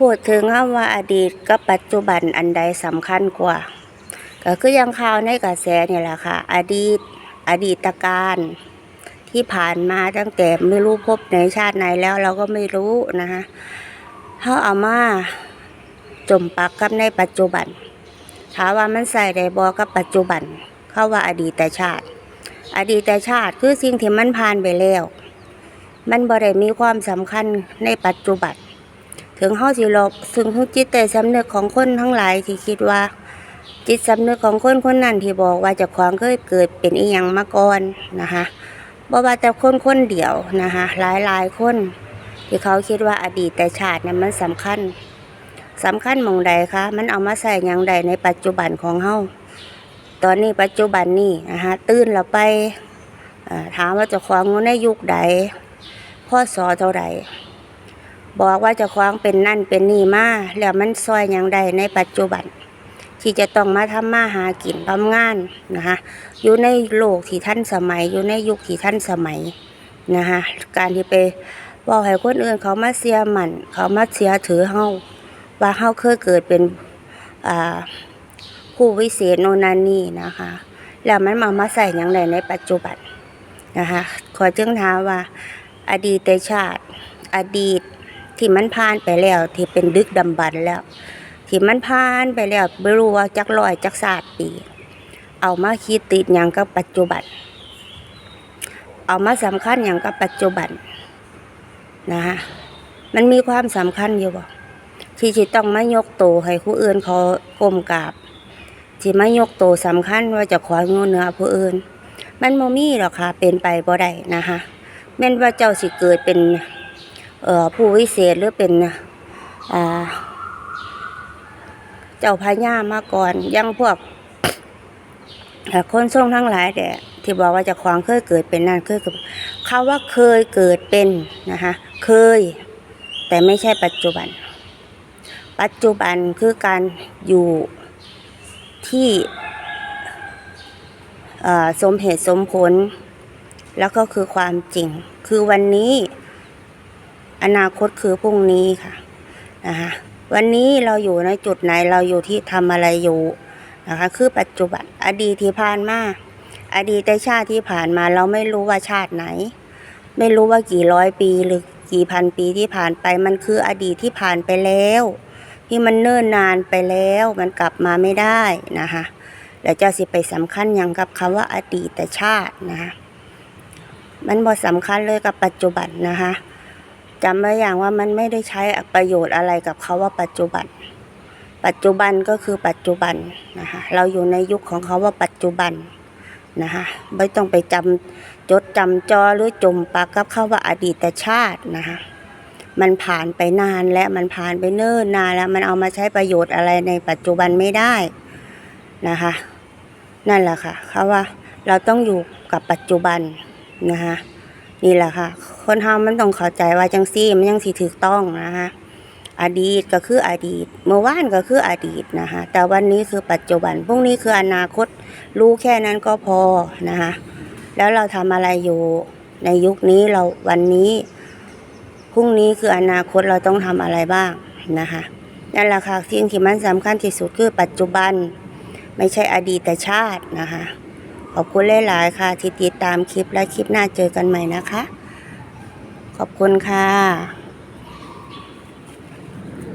พูดถึงคำว่าอดีตกับปัจจุบันอันใดสำคัญกว่า ก็คือยังข่าวในกระแสเนี่ยแหละค่ะ อดีต อดีตการที่ผ่านมาตั้งแต่ไม่รู้พบในชาติไหนแล้วเราก็ไม่รู้นะคะเขาเอามาจมปักกับในปัจจุบันถามว่ามันใส่ได้บอกับปัจจุบัน เข้าว่าอดีตชาติ อดีตชาติคือสิ่งที่มันผ่านไปแล้ว มันบ่ได้มีความสำคัญในปัจจุบัน ถึงเฮาสิหลบซึ่งจิตใต้สำนึกของคนทั้งหลายที่คิดว่า จิตสำนึกของคนคนนั้นที่บอกว่าจะของเคยเกิดเป็นอีหยังมาก่อนนะคะบ่ว่าแต่คนคนเดียวนะคะหลายหลายคน ที่เขาคิดว่าอดีตแต่ชาตินั้นมันสำคัญสำคัญมองใดคะ มันเอามาใส่หยังใดในปัจจุบันของเฮาตอนนี้ปัจจุบันนี่นะคะตื่นเราไปถามว่าจะของในยุคใดพ่อสอเท่าใด บอกว่าเจะคว้าของเป็นนั่นเป็นนี่มาแล้วมันซอยอย่างใดในปัจจุบัน ที่จะต้องมาทำมาหากินทำงานนะคะอยู่ในโลกที่ทันสมัย อยู่ในยุคที่ทันสมัยนะคะการที่ไปบอกให้คนอื่นเขามาเสียหมันเขามาเสียถือเฮาว่าเฮาเคยเกิดเป็นอ่าผู้วิเศษโนนนานี่นะคะ แล้วมันมามาใส่อย่างไรในปัจจุบันนะคะขอจึงถาว่า อดีตชาติ อดีต ที่มันผ่านไปแล้ว ที่เป็นดึกดำบรรพ์แล้ว ที่มันผ่านไปแล้วไม่รู้ว่าจักร้อยจักศาสตร์ปี เอามาคิดติดอย่างกับปัจจุบัน เอามาสำคัญอย่างกับปัจจุบันนะฮะมันมีความสำคัญอยู่บ่ที่จะต้องมายกโตให้ผู้อื่นเขาก้มกราบที่มายกโตวสำคัญว่าจะขวางงูเหนือผู้อื่น มันโมมี่หรอกค่ะเป็นไปบ่ได้นะคะแม่นว่าเจ้าสิเกิดเป็น ผู้วิเศษหรือเป็นเจ้าพญามาก่อนยังพวกคนทรงทั้งหลายแต่ที่บอกว่าจะควางเคยเกิดเป็นนั่นเคยเกิดคำว่าเคยเกิดเป็นนะคะเคย แต่ไม่ใช่ปัจจุบัน ปัจจุบันคือการอยู่ที่สมเหตุสมผล แล้วก็คือความจริง คือวันนี้ อนาคตคือพรุ่งนี้ค่ะนะคะวันนี้เราอยู่ในจุดไหนเราอยู่ที่ทำอะไรอยู่นะคะคือปัจจุบันอดีตที่ผ่านมาอดีตชาติที่ผ่านมาเราไม่รู้ว่าชาติไหน ไม่รู้ว่ากี่ร้อยปีหรือกี่พันปีที่ผ่านไปมันคืออดีตที่ผ่านไปแล้ว ที่มันเนิ่นนานไปแล้วมันกลับมาไม่ได้นะคะแล้วเจ้าสิไปสำคัญอย่างกับคำว่าอดีตชาตินะคะมันบ่สำคัญเลยกับปัจจุบันนะคะ จำไว้อย่างว่ามันไม่ได้ใช้ประโยชน์อะไรกับเขาว่าปัจจุบัน ปัจจุบันก็คือปัจจุบันนะคะเราอยู่ในยุคของเขาว่าปัจจุบันนะคะไม่ต้องไปจำจดจำจอหรือจมปากกับเขาว่าอดีตชาตินะคะมันผ่านไปนานและมันผ่านไปเนิ่นนานแล้วมันเอามาใช้ประโยชน์อะไรในปัจจุบันไม่ได้นะคะนั่นแหละค่ะเขาว่าเราต้องอยู่กับปัจจุบันนะคะ นี่แหละค่ะ คนเฮามันต้องเข้าใจว่าจังซี่มันยังสิถูกต้องนะคะอดีตก็คืออดีต เมื่อวานก็คืออดีตนะคะแต่วันนี้คือปัจจุบันพรุ่งนี้คืออนาคต รู้แค่นั้นก็พอนะคะแล้วเราทำอะไรอยู่ในยุคนี้เราวันนี้พรุ่งนี้คืออนาคตเราต้องทำอะไรบ้างนะคะนั่นแหละค่ะสิ่งที่มันสำคัญที่สุดคือปัจจุบัน ไม่ใช่อดีตชาตินะคะ ขอบคุณหลายๆค่ะ ที่ติดตามคลิปและคลิปหน้าเจอกันใหม่นะคะ ขอบคุณค่ะ